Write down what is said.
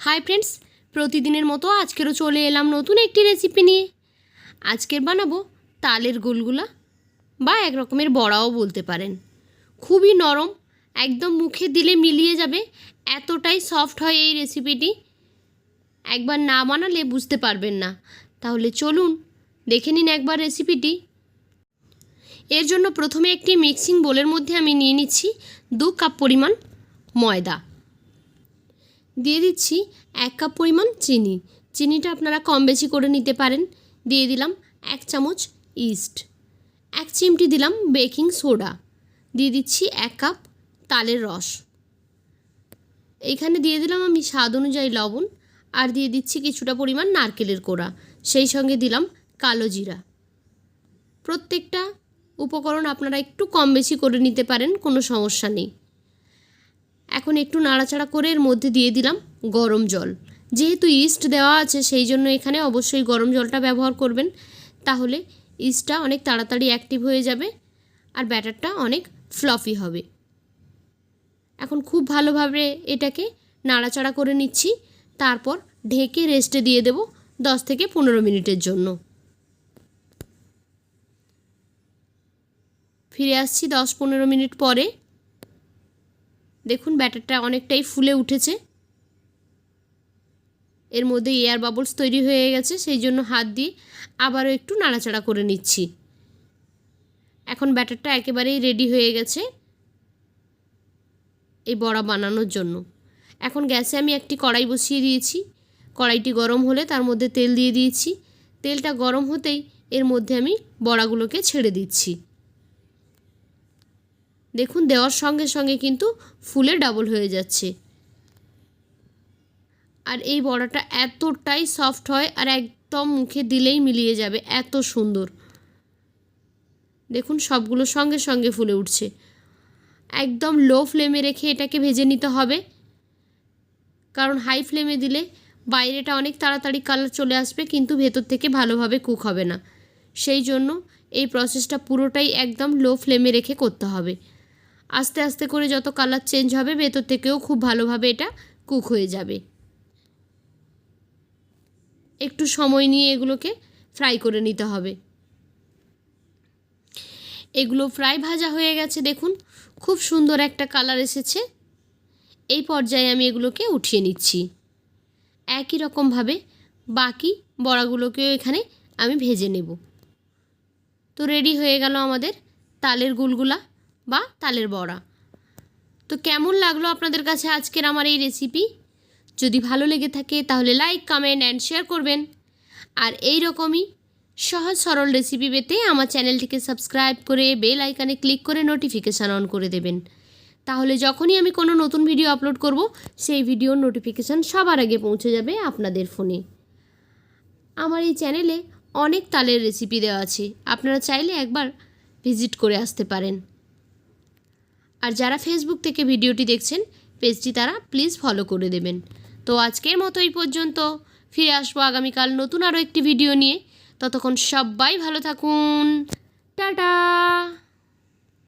Hi friends প্রতিদিনের মতো আজকেরও চলে এলাম নতুন একটি রেসিপি নিয়ে। আজকের বানাবো তালের গোলগুলা বা এক রকমের বড়াও বলতে পারেন। খুবই নরম, একদম মুখে দিলে মিলিয়ে যাবে, এতটাই সফট হয় এই রেসিপিটি একবার না বানালে বুঝতে পারবেন না। তাহলে চলুন, দেখে নিন একবার রেসিপিটি এর জন্য প্রথমে একটি মিক্সিং বোলের মধ্যে আমি নিয়ে নিচ্ছি দু কাপ পরিমাণ ময়দা। দিয়ে দিচ্ছি এক কাপ পরিমাণ চিনি। চিনিটা আপনারা কম বেশি করে নিতে পারেন। দিয়ে দিলাম এক চামচ ইস্ট। এক চিমটি দিলাম বেকিং সোডা। দিয়ে দিচ্ছি এক কাপ তালের রস। এইখানে দিয়ে দিলাম আমি স্বাদ অনুযায়ী লবণ আর দিয়ে দিচ্ছি কিছুটা পরিমাণ নারকেলের কোড়া। সেই সঙ্গে দিলাম কালো জিরা। প্রত্যেকটা উপকরণ আপনারা একটু কম বেশি করে নিতে পারেন, কোনো সমস্যা নেই। এখন একটু নাড়াচাড়া করে এর মধ্যে দিয়ে দিলাম গরম জল। যেহেতু ইস্ট দেওয়া আছে, সেই জন্য এখানে অবশ্যই গরম জলটা ব্যবহার করবেন। তাহলে ইস্টটা অনেক তাড়াতাড়ি অ্যাক্টিভ হয়ে যাবে আর ব্যাটারটা অনেক ফ্লফি হবে। এখন খুব ভালোভাবে এটাকে নাড়াচাড়া করে নিচ্ছি। তারপর ঢেকে রেস্টে দিয়ে দেব দশ থেকে পনেরো মিনিটের জন্য। ফিরে আসছি দশ পনেরো মিনিট পরে। দেখুন ব্যাটারটা অনেকটাই ফুলে উঠেছে। এর মধ্যে এয়ার বাবলস তৈরি হয়ে গেছে, সেই জন্য হাত দিয়ে আবারও একটু নাড়াচাড়া করে নিচ্ছি। এখন ব্যাটারটা একেবারেই রেডি হয়ে গেছে এই বড়া বানানোর জন্য। এখন গ্যাসে আমি একটি কড়াই বসিয়ে দিয়েছি। কড়াইটি গরম হলে তার মধ্যে তেল দিয়ে দিয়েছি। তেলটা গরম হতেই এর মধ্যে আমি বড়াগুলোকে ছেড়ে দিচ্ছি। দেখুন, দেওয়ার সঙ্গে সঙ্গে কিন্তু ফুলে ডাবল হয়ে যাচ্ছে। আর এই বড়াটা এতটাই সফট হয় আর একদম মুখে দিলেই মিলিয়ে যাবে, এত সুন্দর। দেখুন, সবগুলো সঙ্গে সঙ্গে ফুলে উঠছে। একদম লো ফ্লেমে রেখে এটাকে ভেজে নিতে হবে। কারণ হাই ফ্লেমে দিলে বাইরেটা অনেক তাড়াতাড়ি কালার চলে আসবে, কিন্তু ভেতর থেকে ভালোভাবে কুক হবে না। সেই জন্য এই প্রসেসটা পুরোটাই একদম লো ফ্লেমে রেখে করতে হবে। আস্তে আস্তে করে যত কালার চেঞ্জ হবে, ভেতর থেকেও খুব ভালোভাবে এটা কুক হয়ে যাবে। একটু সময় নিয়ে এগুলোকে ফ্রাই করে নিতে হবে। এগুলো ফ্রাই ভাজা হয়ে গেছে, দেখুন, খুব সুন্দর একটা কালার এসেছে। এই পর্যায়ে আমি এগুলোকে উঠিয়ে নিচ্ছি। একই রকমভাবে বাকি বড়াগুলোকেও এখানে আমি ভেজে নেব। তো রেডি হয়ে গেল আমাদের তালের গুলগুলা। বা তালের বড়া। তো কেমন লাগল আপনাদের কাছে আজকের আমার এই রেসিপি যদি ভালো লেগে থাকে তাহলে লাইক কমেন্ট অ্যান্ড শেয়ার করবেন। আর এই রকমই সহজ সরল রেসিপি পেতে আমার চ্যানেলটিকে সাবস্ক্রাইব করে বেল আইকানে ক্লিক করে নোটিফিকেশান অন করে দেবেন। তাহলে যখনই আমি কোনো নতুন ভিডিও আপলোড করব, সেই ভিডিওর নোটিফিকেশান সবার আগে পৌঁছে যাবে আপনাদের ফোনে আমার এই চ্যানেলে অনেক তালের রেসিপি দেওয়া আছে। আপনারা চাইলে একবার ভিজিট করে আসতে পারেন। আর যারা ফেসবুক থেকে ভিডিওটি দেখছেন, পেজটি তারা প্লিজ ফলো করে দেবেন। তো আজকের মতো এই পর্যন্ত। ফিরে আসব আগামীকাল নতুন আরও একটি ভিডিও নিয়ে। ততক্ষণ সবাই ভালো থাকুন। টাটা!